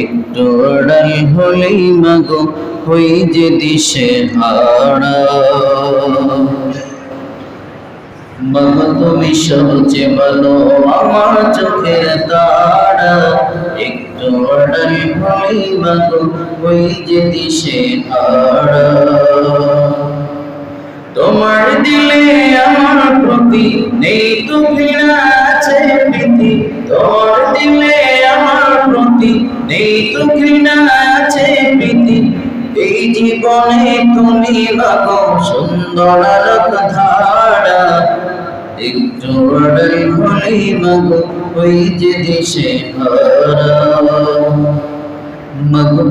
একটু আড়াল হলেই মাগো হই যে দিশে হারা মাগো, তুমি সবচেয়ে ভালো, আমার চোখের তারা। একটু আড়াল হলেই মাগো হই যে দিশে হারা তোমার দিলে আমার প্রতি নেই তো ঘৃণা আছে প্রীতি, তোমার তো ঘৃণা আছে এই জীবনে তুমি ভাগো সুন্দর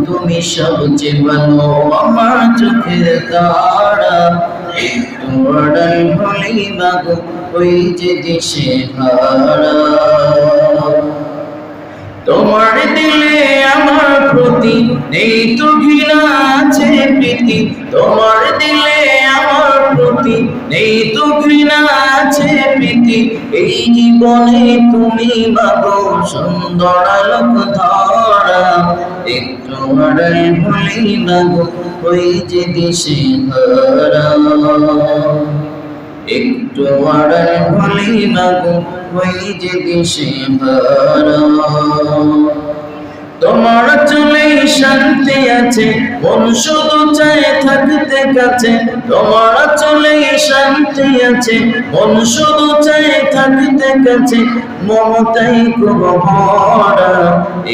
তুমি সবচেয়ে ভালো আমার চোখের তারা। একটু আড়াল হলেই মাগো ওই যে দেশে হারা তোমার দিলে প্রতি নেই তো ঘৃণা আছে প্রীতি, তোমার দিলে আমার প্রতি। নেই তো ঘৃণা আছে প্রীতি, এই জীবনে তুমি মাগো সুন্দর আলোক ধারা একটু আড়াই হলেই মাগো ওই যে দেশে হারা। একটু আড়াই হলেই মাগো ওই যে দেশে হারা। তোমার চলে শান্তি আছে, মন শুধু চায় থাকতে কাছে। তোমার চলে শান্তি আছে, মন শুধু চায় থাকতে কাছে। মমতাই খুব ভরা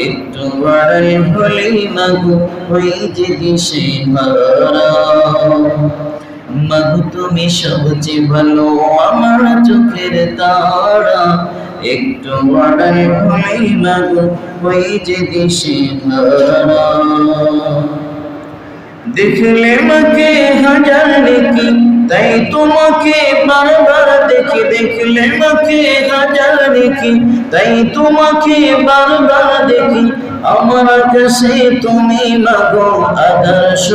একটু আড়াই হলেই মাগো, ওই যে দিশে হারা মাগো, তুমি সবচেয়ে ভালো, আমার চোখের তারা। একটু আড়াই হলেই মাগো ওই যে দেশে হারা দেখলে মাকে হাজার দেখি তাই তোমাকে বারবার দেখি। দেখলে মাকে হাজার দেখি তাই তোমাকে বারবার দেখি। আমার কাছে তুমি মাগো আদর্শ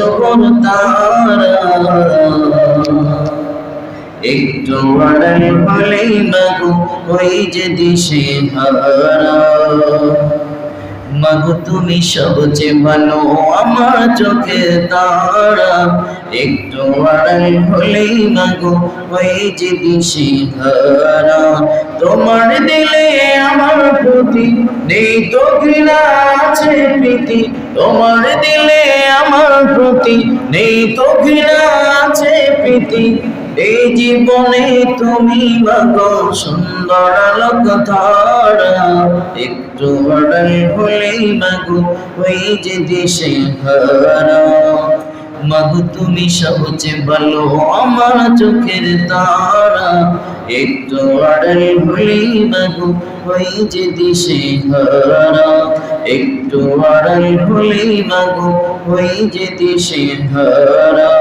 তারা। একটু আড়াই হলেই মাগো ওই যে দিশে মাগো, তুমি সবচেয়ে ভালো, আমার চোখে তারা। একটু আড়াই হলেই মাগো, ওই যে দিশে হারা তোমার দিলে আমার প্রতি নেই তো ঘৃণা আছে প্রীতি। তোমার দিলে আমার প্রতি নেই তো ঘৃণা আছে প্রীতি। এই জীবনে তুমি মাগো সুন্দর আলোক ধারা একটু আড়াই হলেই মাগো ওই যে দেশে হারা মাগো তুমি সবচেয়ে ভালো আমার চোখের তারা। একটু আড়াই হলেই মাগো ওই যে দেশে হারা একটু আড়াই হলেই মাগো ওই যে দেশে হারা